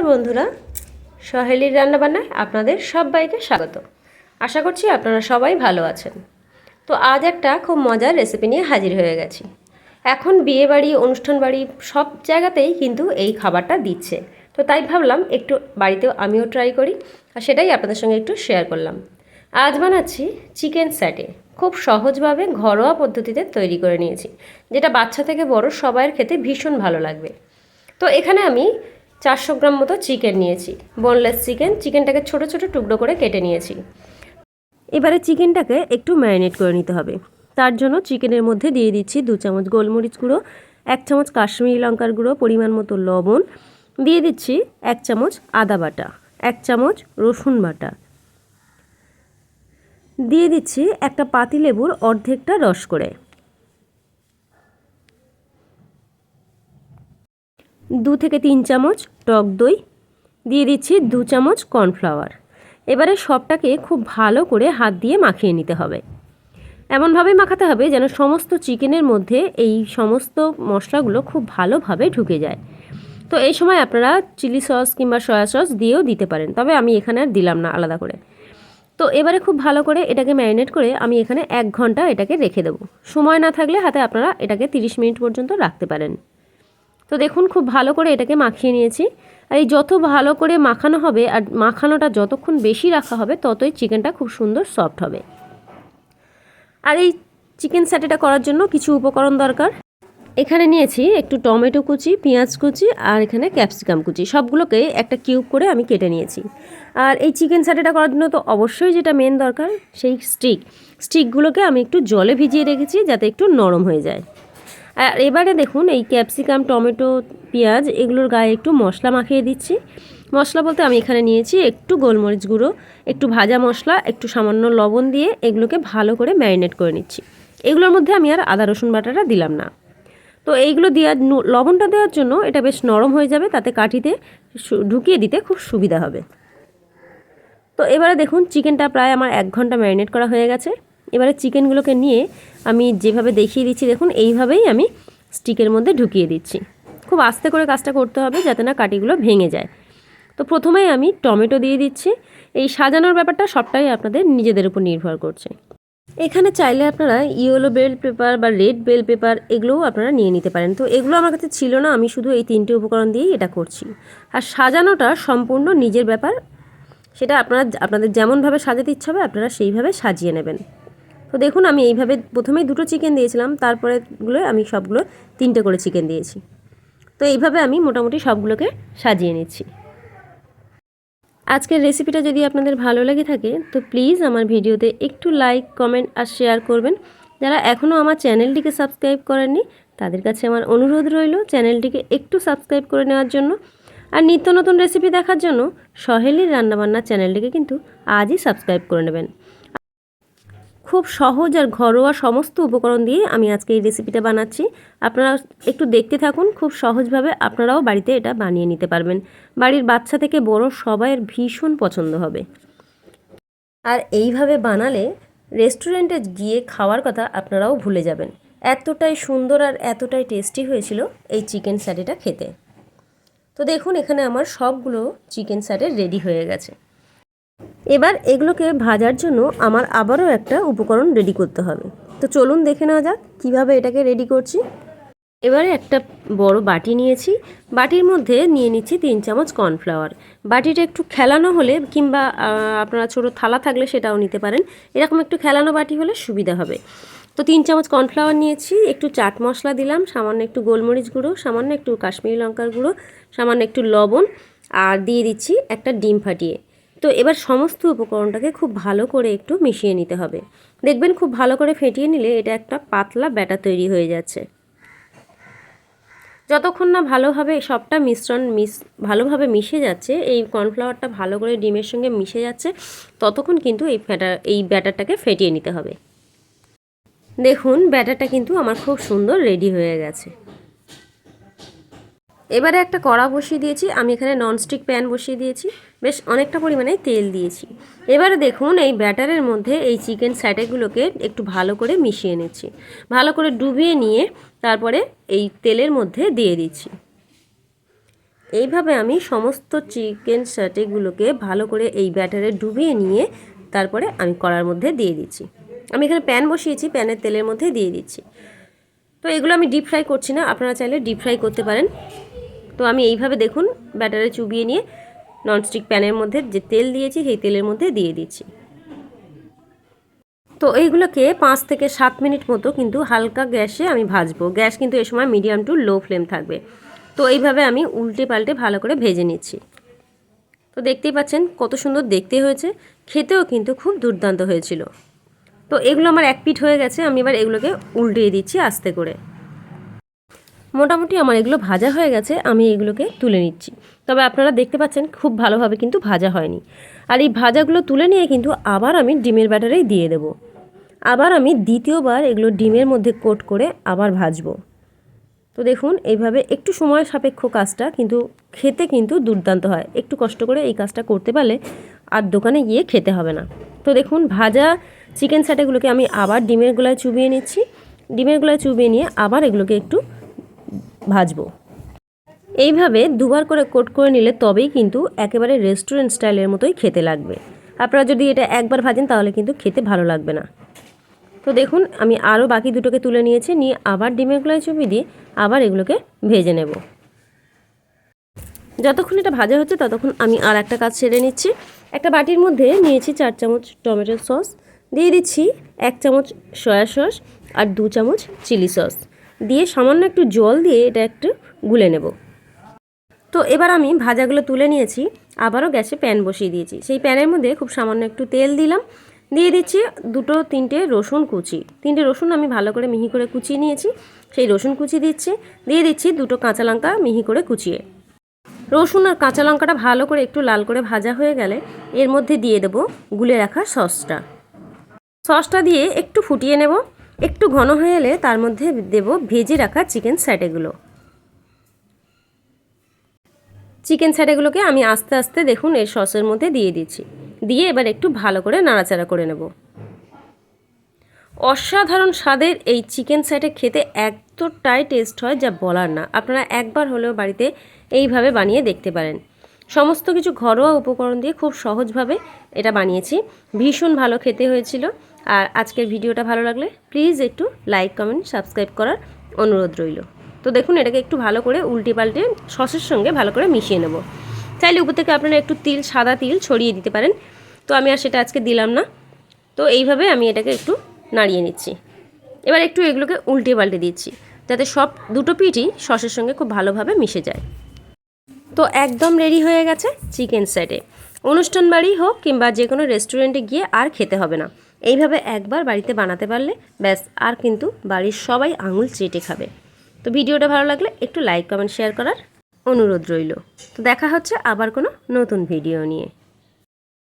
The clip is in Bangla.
নমস্কার বন্ধুরা, সহেলির রান্নাবান্নায় আপনাদের সবাইকে স্বাগত। আশা করছি আপনারা সবাই ভালো আছেন। তো আজ একটা খুব মজার রেসিপি নিয়ে হাজির হয়ে গেছি। এখন বিয়ে বাড়ি, অনুষ্ঠান বাড়ি সব জায়গাতেই কিন্তু এই খাবারটা দিচ্ছে। তো তাই ভাবলাম একটু বাড়িতেও আমিও ট্রাই করি আর সেটাই আপনাদের সঙ্গে একটু শেয়ার করলাম। আজ বানাচ্ছি চিকেন স্যাটে খুব সহজভাবে, ঘরোয়া পদ্ধতিতে তৈরি করে নিয়েছি। যেটা বাচ্চা থেকে বড় সবাইয়ের খেতে ভীষণ ভালো লাগবে। তো এখানে আমি চারশো গ্রাম মতো চিকেন নিয়েছি। বোনলেস চিকেন, চিকেনটাকে ছোট ছোট টুকরো করে কেটে নিয়েছি। এবারে চিকেনটাকে একটু ম্যারিনেট করে নিতে হবে। তার জন্য চিকেনের মধ্যে দিয়ে দিচ্ছি দু চামচ গোলমরিচ গুঁড়ো, এক চামচ কাশ্মীরি লঙ্কার গুঁড়ো, পরিমাণ মতো লবণ। দিয়ে দিচ্ছি এক চামচ আদা বাটা, এক চামচ রসুন বাটা। দিয়ে দিচ্ছি একটা পাতিলেবুর অর্ধেকটা রস করে। দু থেকে তিন চামচ টক দই, দিয়ে দিচ্ছি দু চামচ কর্নফ্লাওয়ার। এবারে সবটাকে খুব ভালো করে হাত দিয়ে মাখিয়ে নিতে হবে। এমনভাবে মাখাতে হবে যেন সমস্ত চিকেনের মধ্যে এই সমস্ত মশলাগুলো খুব ভালোভাবে ঢুকে যায়। তো এই সময় আপনারা চিলি সস কিংবা সয়া সস দিয়েও দিতে পারেন, তবে আমি এখানে আর দিলাম না আলাদা করে। তো এবারে খুব ভালো করে এটাকে ম্যারিনেট করে আমি এখানে এক ঘণ্টা এটাকে রেখে দেবো। সময় না থাকলে হাতে আপনারা এটাকে 30 মিনিট পর্যন্ত রাখতে পারেন। তো দেখুন, খুব ভালো করে এটাকে মাখিয়ে নিয়েছি। আর এই যত ভালো করে মাখানো হবে আর মাখানোটা যতক্ষণ বেশি রাখা হবে, ততই চিকেনটা খুব সুন্দর সফট হবে। আর এই চিকেন স্যাটেটা করার জন্য কিছু উপকরণ দরকার। এখানে নিয়েছি একটু টমেটো কুচি, পেঁয়াজ কুচি আর এখানে ক্যাপসিকাম কুচি। সবগুলোকে একটা কিউব করে আমি কেটে নিয়েছি। আর এই চিকেন স্যাটেটা করার জন্য তো অবশ্যই যেটা মেন দরকার, সেই স্টিক। স্টিকগুলোকে আমি একটু জলে ভিজিয়ে রেখেছি যাতে একটু নরম হয়ে যায়। আর এবারে দেখুন, এই ক্যাপসিকাম, টমেটো, পেঁয়াজ, এগুলোর গায়ে একটু মশলা মাখিয়ে দিচ্ছি। মশলা বলতে আমি এখানে নিয়েছি একটু গোলমরিচ গুঁড়ো, একটু ভাজা মশলা, একটু সামান্য লবণ দিয়ে এগুলোকে ভালো করে ম্যারিনেট করে নিচ্ছি। এগুলোর মধ্যে আমি আর আদা, রসুন বাটাটা দিলাম না। তো এইগুলো দেওয়ার লবণটা দেওয়ার জন্য এটা বেশ নরম হয়ে যাবে, তাতে কাঠিতে ঢুকিয়ে দিতে খুব সুবিধা হবে। তো এবারে দেখুন, চিকেনটা প্রায় আমার এক ঘণ্টা ম্যারিনেট করা হয়ে গেছে। এবারে চিকেনগুলোকে নিয়ে আমি যেভাবে দেখিয়ে দিচ্ছি, দেখুন, এইভাবেই আমি স্টিকের মধ্যে ঢুকিয়ে দিচ্ছি। খুব আস্তে করে কাজটা করতে হবে যাতে না কাটিগুলো ভেঙে যায়। তো প্রথমেই আমি টমেটো দিয়ে দিচ্ছি। এই সাজানোর ব্যাপারটা সবটাই আপনাদের নিজেদের উপর নির্ভর করছে। এখানে চাইলে আপনারা ইয়েলো বেল পেপার বা রেড বেল পেপার এগুলোও আপনারা নিয়ে নিতে পারেন। তো এগুলো আমার কাছে ছিল না, আমি শুধু এই তিনটি উপকরণ দিয়েই এটা করছি। আর সাজানোটা সম্পূর্ণ নিজের ব্যাপার। সেটা আপনারা, আপনাদের যেমনভাবে সাজাতে ইচ্ছা হবে, আপনারা সেইভাবে সাজিয়ে নেবেন। তো দেখুন, আমি এইভাবে প্রথমেই দুটো চিকেন দিয়েছিলাম তারপরেগুলো আমি সবগুলো তিনটে করে চিকেন দিয়েছি। তো এইভাবে আমি মোটামুটি সবগুলোকে সাজিয়ে নিচ্ছি। আজকের রেসিপিটা যদি আপনাদের ভালো লেগে থাকে, তো প্লিজ আমার ভিডিওতে একটু লাইক কমেন্ট আর শেয়ার করবেন। যারা এখনও আমার চ্যানেলটিকে সাবস্ক্রাইব করেননি, তাদের কাছে আমার অনুরোধ রইল চ্যানেলটিকে একটু সাবস্ক্রাইব করে নেওয়ার জন্য। আর নিত্য নতুন রেসিপি দেখার জন্য, সহেলির রান্নাবান্না চ্যানেলটিকে কিন্তু আজই সাবস্ক্রাইব করে নেবেন। খুব সহজ আর ঘরোয়া সমস্ত উপকরণ দিয়ে আমি আজকে এই রেসিপিটা বানাচ্ছি। আপনারা একটু দেখতে থাকুন, খুব সহজভাবে আপনারাও বাড়িতে এটা বানিয়ে নিতে পারবেন। বাড়ির বাচ্চা থেকে বড় সবাইয়ের ভীষণ পছন্দ হবে। আর এইভাবে বানালে রেস্টুরেন্টে গিয়ে খাওয়ার কথা আপনারাও ভুলে যাবেন। এতটাই সুন্দর আর এতটাই টেস্টি হয়েছিল এই চিকেন স্যাটেটা খেতে। তো দেখুন, এখানে আমার সবগুলো চিকেন স্যাটে রেডি হয়ে গেছে। এবার এগুলোকে ভাজার জন্য আমার আবারও একটা উপকরণ রেডি করতে হবে। তো চলুন দেখে নেওয়া যাক কীভাবে এটাকে রেডি করছি। এবারে একটা বড় বাটি নিয়েছি। বাটির মধ্যে নিয়ে নিচ্ছি তিন চামচ কর্নফ্লাওয়ার। বাটিটা একটু খেলানো হলে কিংবা আপনারা ছোটো থালা থাকলে সেটাও নিতে পারেন। এরকম একটু খেলানো বাটি হলে সুবিধা হবে। তো তিন চামচ কর্নফ্লাওয়ার নিয়েছি। একটু চাট মশলা দিলাম, সামান্য একটু গোলমরিচ গুঁড়ো, সামান্য একটু কাশ্মীরি লঙ্কার গুঁড়ো, সামান্য একটু লবণ, আর দিয়ে দিচ্ছি একটা ডিম ফাটিয়ে। তো এবার সমস্ত উপকরণটাকে খুব ভালো করে একটু মিশিয়ে নিতে হবে। দেখবেন খুব ভালো করে ফেটিয়ে নিলে এটা একটা পাতলা ব্যাটার তৈরি হয়ে যাচ্ছে। যতক্ষণ না ভালোভাবে সবটা মিশ্রণ মিস ভালোভাবে মিশে যাচ্ছে, এই কর্নফ্লাওয়ারটা ভালো করে ডিমের সঙ্গে মিশে যাচ্ছে, ততক্ষণ কিন্তু এই ফ্যাটা এই ব্যাটারটাকে ফেটিয়ে নিতে হবে। দেখুন, ব্যাটারটা কিন্তু আমার খুব সুন্দর রেডি হয়ে গেছে। এবারে একটা কড়া বসিয়ে দিয়েছি, আমি এখানে ননস্টিক প্যান বসিয়ে দিয়েছি, বেশ অনেকটা পরিমাণে তেল দিয়েছি। এবারে দেখুন, এই ব্যাটারের মধ্যে এই চিকেন স্যাটেগুলোকে একটু ভালো করে মিশিয়ে নিচ্ছি। ভালো করে ডুবিয়ে নিয়ে তারপরে এই তেলের মধ্যে দিয়ে দিচ্ছি। এইভাবে আমি সমস্ত চিকেন স্যাটেগুলোকে ভালো করে এই ব্যাটারে ডুবিয়ে নিয়ে তারপরে আমি কড়ার মধ্যে দিয়ে দিচ্ছি। আমি এখানে প্যান বসিয়েছি, প্যানের তেলের মধ্যে দিয়ে দিচ্ছি। তো এগুলো আমি ডিপ ফ্রাই করছি না, আপনারা চাইলে ডিপ ফ্রাই করতে পারেন। তো আমি এইভাবে দেখুন ব্যাটারে চুবিয়ে নিয়ে ননস্টিক প্যানের মধ্যে যে তেল দিয়েছি, সেই তেলের মধ্যে দিয়ে দিচ্ছি। তো এইগুলোকে পাঁচ থেকে সাত মিনিট মতো কিন্তু হালকা গ্যাসে আমি ভাজবো। গ্যাস কিন্তু এ সময় মিডিয়াম টু লো ফ্লেম থাকবে। তো এইভাবে আমি উল্টে পাল্টে ভালো করে ভেজে নিচ্ছি। তো দেখতেই পাচ্ছেন কত সুন্দর দেখতে হয়েছে। খেতেও কিন্তু খুব দুর্দান্ত হয়েছিল। তো এগুলো আমার এক পিঠ হয়ে গেছে, আমি এবার এগুলোকে উল্টিয়ে দিচ্ছি আস্তে করে। মোটামুটি আমার এগুলো ভাজা হয়ে গেছে, আমি এগুলোকে তুলে নিচ্ছি। তবে আপনারা দেখতে পাচ্ছেন খুব ভালোভাবে কিন্তু ভাজা হয়নি। আর এই ভাজাগুলো তুলে নিয়ে কিন্তু আবার আমি ডিমের ব্যাটারেই দিয়ে দেব। আবার আমি দ্বিতীয়বার এগুলো ডিমের মধ্যে কোট করে আবার ভাজবো। তো দেখুন, এইভাবে একটু সময় সাপেক্ষ কাজটা কিন্তু খেতে কিন্তু দুর্দান্ত হয়। একটু কষ্ট করে এই কাজটা করতে পারলে আর দোকানে গিয়ে খেতে হবে না। তো দেখুন, ভাজা চিকেন স্যাটেগুলোকে আমি আবার ডিমের গোলায় চুবিয়ে নিচ্ছি। ডিমের গোলায় চুবিয়ে নিয়ে আবার এগুলোকে একটু ভাজবো। এইভাবে দুবার করে কোট করে নিলে তবেই কিন্তু একেবারে রেস্টুরেন্ট স্টাইলের মতোই খেতে লাগবে। আপনারা যদি এটা একবার ভাজেন তাহলে কিন্তু খেতে ভালো লাগবে না। তো দেখুন, আমি আরও বাকি দুটোকে তুলে নিয়েছি, নিয়ে আবার ডিমের গোলায় চুপি দিয়ে আবার এগুলোকে ভেজে নেব। যতক্ষণ এটা ভাজা হচ্ছে ততক্ষণ আমি আর একটা কাজ সেরে নিচ্ছি। একটা বাটির মধ্যে নিয়েছি চার চামচ টমেটো সস, দিয়ে দিচ্ছি এক চামচ সয়া সস আর দু চামচ চিলি সস। দিয়ে সামান্য একটু জল দিয়ে এটা একটু গুলে নেব। তো এবার আমি ভাজাগুলো তুলে নিয়েছি, আবারও গ্যাসে প্যান বসিয়ে দিয়েছি। সেই প্যানের মধ্যে খুব সামান্য একটু তেল দিলাম, দিয়ে দিচ্ছি দুটো তিনটে রসুন কুচি। তিনটে রসুন আমি ভালো করে মিহি করে কুচিয়ে নিয়েছি, সেই রসুন কুচি দিচ্ছি, দিয়ে দিচ্ছি দুটো কাঁচা লঙ্কা মিহি করে কুচিয়ে। রসুন আর কাঁচা লঙ্কাটা ভালো করে একটু লাল করে ভাজা হয়ে গেলে এর মধ্যে দিয়ে দেব গুলে রাখা সসটা। সসটা দিয়ে একটু ফুটিয়ে নেব একটু ঘন হয়ে এলে তার মধ্যে দেব ভেজে রাখা চিকেন স্যাটেগুলো। চিকেন স্যাটেগুলোকে আমি আস্তে আস্তে দেখুন এই সসের মধ্যে দিয়ে দিচ্ছি। দিয়ে এবার একটু ভালো করে নাড়াচাড়া করে নেব। অসাধারণ স্বাদের এই চিকেন স্যাটে খেতে এতটাই টেস্ট হয় যা বলার না। আপনারা একবার হলেও বাড়িতে এইভাবে বানিয়ে দেখতে পারেন। সমস্ত কিছু ঘরোয়া উপকরণ দিয়ে খুব সহজভাবে এটা বানিয়েছি। ভীষণ ভালো খেতে হয়েছিল। আর আজকের ভিডিওটা ভালো লাগলে প্লিজ একটু লাইক কমেন্ট সাবস্ক্রাইব করার অনুরোধ রইল। তো দেখুন, এটাকে একটু ভালো করে উল্টে পাল্টে সসের সঙ্গে ভালো করে মিশিয়ে নেব। চাইলে উপর থেকে আপনারা একটু তিল, সাদা তিল ছড়িয়ে দিতে পারেন। তো আমি আর সেটা আজকে দিলাম না। তো এইভাবে আমি এটাকে একটু নাড়িয়ে নিচ্ছি। এবার একটু এগুলোকে উল্টে পাল্টে দিচ্ছি, যাতে সব দুটো পিঠই সসের সঙ্গে খুব ভালোভাবে মিশে যায়। তো একদম রেডি হয়ে গেছে চিকেন সেটে অনুষ্ঠান বাড়ি হোক কিংবা যে কোনো রেস্টুরেন্টে গিয়ে আর খেতে হবে না। এইভাবে একবার বাড়িতে বানাতে পারলে ব্যাস, আর কিন্তু বাড়ির সবাই আঙুল চেটে খাবে। তো ভিডিওটা ভালো লাগলে একটু লাইক কমেন্ট শেয়ার করার অনুরোধ রইল। তো দেখা হচ্ছে আবার কোনো নতুন ভিডিও নিয়ে।